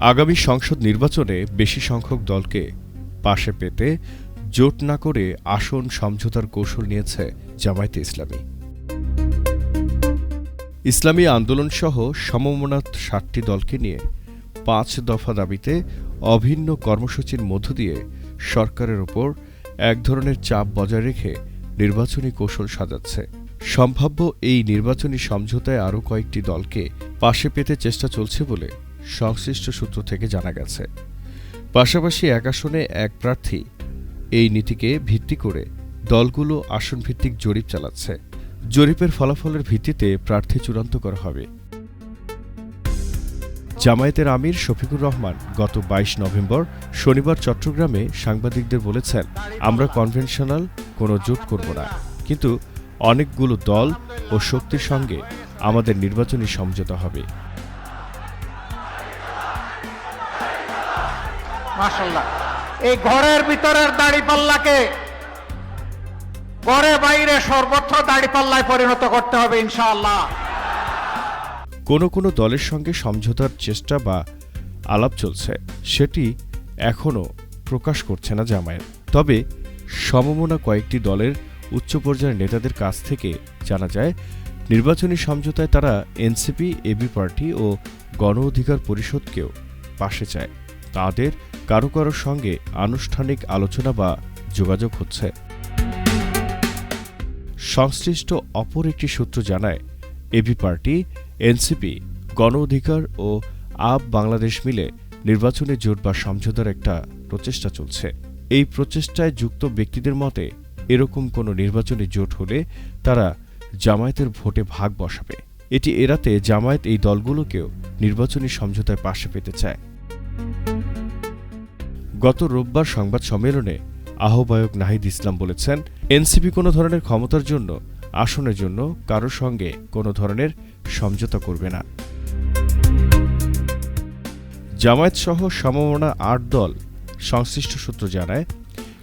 আগামী সংসদ নির্বাচনে বেশি সংখ্যক দলকে পাশে পেতে জোট না করে আসন সমঝোতার কৌশল নিয়েছে জামায়াতে ইসলামী। ইসলামী আন্দোলন সহ সমমনাত ষাটটি দলকে নিয়ে পাঁচ দফা দাবিতে অভিন্ন কর্মসূচির মধ্য দিয়ে সরকারের ওপর এক ধরনের চাপ বজায় রেখে নির্বাচনী কৌশল সাজাচ্ছে। সম্ভাব্য এই নির্বাচনী সমঝোতায় আরও কয়েকটি দলকে পাশে পেতে চেষ্টা চলছে বলে সংশ্লিষ্ট সূত্র থেকে জানা গেছে। পাশাপাশি এক আসনে এক প্রার্থী এই নীতিকে ভিত্তি করে দলগুলো আসন ভিত্তিক জরিপ চালাচ্ছে। জরিপের ফলাফলের ভিত্তিতে প্রার্থী চূড়ান্ত করা হবে। জামায়াতের আমির শফিকুর রহমান গত বাইশ নভেম্বর শনিবার চট্টগ্রামে সাংবাদিকদের বলেছেন, আমরা কনভেনশনাল, কোনো জোট করব না। কিন্তু অনেকগুলো দল ও শক্তির সঙ্গে আমাদের নির্বাচনী সমঝোতা হবে। এই ঘরের ভিতরের দাড়ি পাল্লাকে ঘরে বাইরে সর্বত্র দাড়ি পাল্লায় পরিণত করতে হবে ইনশাআল্লাহ। কোনো কোনো দলের সঙ্গে সমঝোতার চেষ্টা বা আলাপ চলছে সেটি এখনও প্রকাশ করছে না জামায়াত। তবে সমমনা কয়েকটি দলের উচ্চ পর্যায়ের নেতাদের কাছ থেকে জানা যায়, নির্বাচনী সমঝোতায় তারা এনসিপি, এবি পার্টি ও গণ অধিকার পরিষদকেও পাশে চায়। তাদের কারও কারোর সঙ্গে আনুষ্ঠানিক আলোচনা বা যোগাযোগ হচ্ছে। সংশ্লিষ্ট অপর একটি সূত্র জানায়, এবি পার্টি, এনসিপি, গণ অধিকার ও আপ বাংলাদেশ মিলে নির্বাচনে জোট বা সমঝোতার একটা প্রচেষ্টা চলছে। এই প্রচেষ্টায় যুক্ত ব্যক্তিদের মতে এরকম কোনো নির্বাচনী জোট হলে তারা জামায়াতের ভোটে ভাগ বসাবে। এটি এড়াতে জামায়াত এই দলগুলোকেও নির্বাচনী সমঝোতায় পাশে পেতে চায়। গত রোববার সংবাদ সম্মেলনে আহ্বায়ক নাহিদ ইসলাম বলেছেন, এনসিপি কোনো ধরনের ক্ষমতার জন্য, আসনের জন্য কারও সঙ্গে কোনো ধরনের সমঝোতা করবে না। জামায়াত সহ সমমনা আট দল সংশ্লিষ্ট সূত্র জানায়,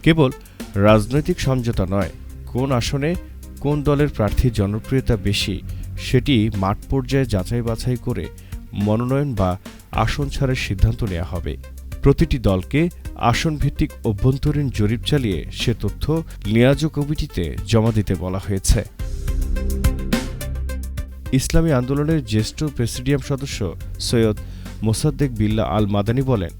কেবল রাজনৈতিক সমঝোতা নয়, কোন আসনে কোন দলের প্রার্থীর জনপ্রিয়তা বেশি, সেটি মাঠ পর্যায়ে যাচাই বাছাই করে মনোনয়ন বা আসন ছাড়ের সিদ্ধান্ত নেওয়া হবে। প্রতিটি দলকে আসন ভিত্তিক অভ্যন্তরীণ জরিপ চালিয়ে সে তথ্য লিয়াজ কমিটিতে জমা দিতে বলা হয়েছে। ইসলামী আন্দোলনের জ্যেষ্ঠ প্রেসিডিয়াম সদস্য সৈয়দ মোসাদ্দেক বিল্লা আল মাদানি বলেন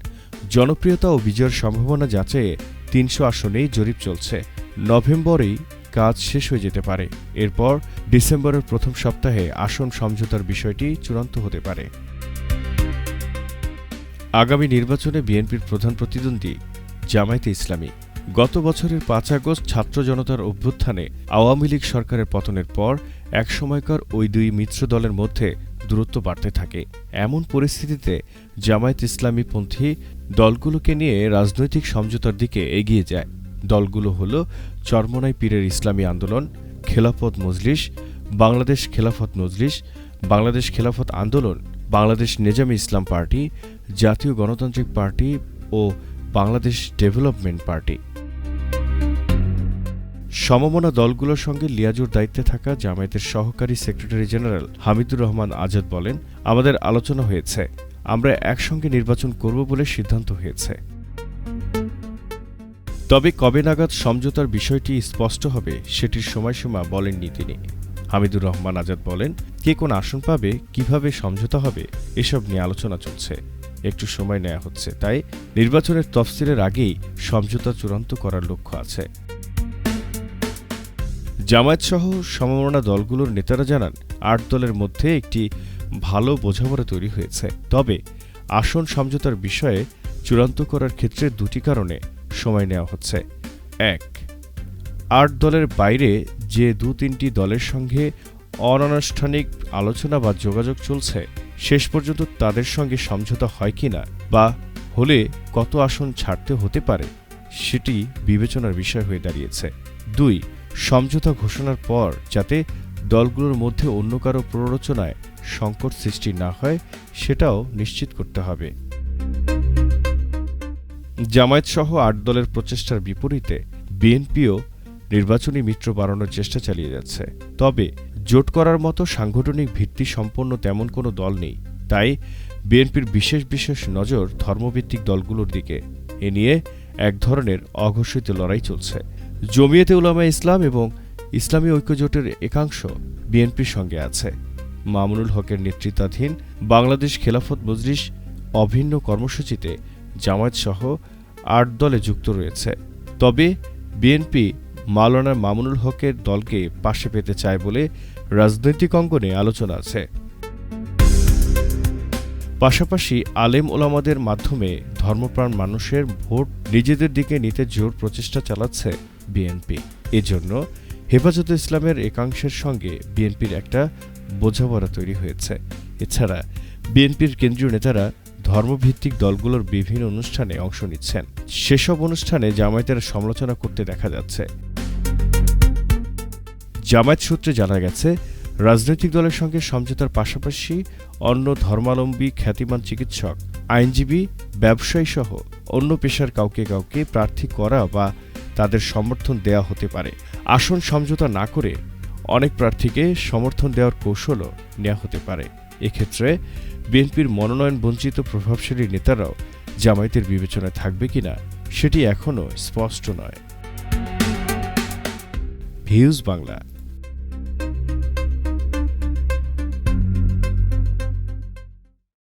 জনপ্রিয়তা ও বিজয়ের সম্ভাবনা যাচাইয়ে তিনশো আসনেই জরিপ চলছে। নভেম্বরেই কাজ শেষ হয়ে যেতে পারে। এরপর ডিসেম্বরের প্রথম সপ্তাহে আসন সমঝোতার বিষয়টি চূড়ান্ত হতে পারে। আগামী নির্বাচনে বিএনপির প্রধান প্রতিদ্বন্দ্বী জামায়াতে ইসলামী। গত বছরের পাঁচ আগস্ট ছাত্র জনতার অভ্যুত্থানে আওয়ামী লীগ সরকারের পতনের পর এক সময়কার ওই দুই মিত্র দলের মধ্যে দূরত্ব বাড়তে থাকে। এমন পরিস্থিতিতে জামায়াত ইসলামী পন্থী দলগুলোকে নিয়ে রাজনৈতিক সমঝোতার দিকে এগিয়ে যায়। দলগুলো হল চরমনাই পীরের ইসলামী আন্দোলন, খেলাফত মজলিস, বাংলাদেশ খেলাফত মজলিস, বাংলাদেশ খেলাফত আন্দোলন, বাংলাদেশ নেজামে ইসলাম পার্টি, জাতীয় গণতান্ত্রিক পার্টি ও বাংলাদেশ ডেভেলপমেন্ট পার্টি। সমমনা দলগুলোর সঙ্গে লিয়াজুর দায়িত্বে থাকা জামায়াতের সহকারী সেক্রেটারি জেনারেল হামিদুর রহমান আজাদ বলেন, আমাদের আলোচনা হয়েছে, আমরা একসঙ্গে নির্বাচন করব বলে সিদ্ধান্ত হয়েছে। তবে কবে নাগাদ সমঝোতার বিষয়টি স্পষ্ট হবে সেটির সময়সীমা বলেননি তিনি। হামিদুর রহমান আজাদ বলেন, কে কোন আসন পাবে, কীভাবে সমঝোতা হবে, এসব নিয়ে আলোচনা চলছে। একটু সময় নেওয়া হচ্ছে, তাই নির্বাচনের তফসিলের আগেই সমঝোতা চূড়ান্ত করার লক্ষ্য আছে। জামায়াত সহ সমমনা দলগুলোর নেতারা জানান, আট দলের মধ্যে একটি ভালো বোঝাপড়া তৈরি হয়েছে। তবে আসন সমঝোতার বিষয়ে চূড়ান্ত করার ক্ষেত্রে দুটি কারণে সময় নেওয়া হচ্ছে। এক, আট দলের বাইরে যে দু তিনটি দলের সঙ্গে অনানুষ্ঠানিক আলোচনা বা যোগাযোগ চলছে, শেষ পর্যন্ত তাদের সঙ্গে সমঝোতা হয় কিনা বা হলে কত আসন ছাড়তে হতে পারে, সেটি বিবেচনার বিষয় হয়ে দাঁড়িয়েছে। দুই সমঝোতা ঘোষণার পর যাতে দলগুলোর মধ্যে অন্য কারও প্ররোচনায় সংকট সৃষ্টি না হয়, সেটাও নিশ্চিত করতে হবে। জামায়াত সহ আট দলের প্রচেষ্টার বিপরীতে বিএনপিও নির্বাচনী মিত্র বাড়ানোর চেষ্টা চালিয়ে যাচ্ছে। তবে জোট করার মতো সাংগঠনিক ভিত্তি সম্পন্ন তেমন কোনো দল নেই। তাই বিএনপির বিশেষ বিশেষ নজর ধর্মভিত্তিক দলগুলোর দিকে। এ নিয়ে এক ধরনের অঘোষিত লড়াই চলছে। জমিয়তে উলামা ইসলাম এবং ইসলামী ঐক্যজোটের একাংশ বিএনপির সঙ্গে আছে। মামুনুল হকের নেতৃত্বাধীন বাংলাদেশ খেলাফত মজলিস অভিন্ন কর্মসূচিতে জামায়াত সহ আট দলে যুক্ত রয়েছে। তবে বিএনপি মাওলানা মামুনুল হকের দলকে পাশে পেতে চায় বলে রাজনৈতিক অঙ্গনে আলোচনা আছে। পাশাপাশি আলেম ওলামাদের মাধ্যমে ধর্মপ্রাণ মানুষের ভোট নিজেদের দিকে নিতে জোর প্রচেষ্টা চালাচ্ছে বিএনপি। এজন্য হেফাজতে ইসলামের একাংশের সঙ্গে বিএনপির একটা বোঝাপড়া তৈরি হয়েছে। এছাড়া বিএনপির কেন্দ্রীয় নেতারা ধর্মভিত্তিক দলগুলোর বিভিন্ন অনুষ্ঠানে অংশ নিচ্ছেন। সেসব অনুষ্ঠানে জামায়াতের সমালোচনা করতে দেখা যাচ্ছে। জামায়াত সূত্রে জানা গেছে, রাজনৈতিক দলের সঙ্গে সমঝোতার পাশাপাশি অন্য ধর্মাবলম্বী, খ্যাতিমান চিকিৎসক, আইনজীবী ব্যবসায়ী সহ অন্য পেশার কাউকে কাউকে প্রার্থী করা বা তাদের সমর্থন দেয়া হতে পারে। আসন সমঝোতা না করে অনেক প্রার্থীকে সমর্থন দেওয়ার কৌশলও নেওয়া হতে পারে। এক্ষেত্রে বিএনপির মনোনয়ন বঞ্চিত প্রভাবশালী নেতারাও জামায়াতের বিবেচনায় থাকবে কিনা সেটি এখনও স্পষ্ট নয়। ভিউজ বাংলা।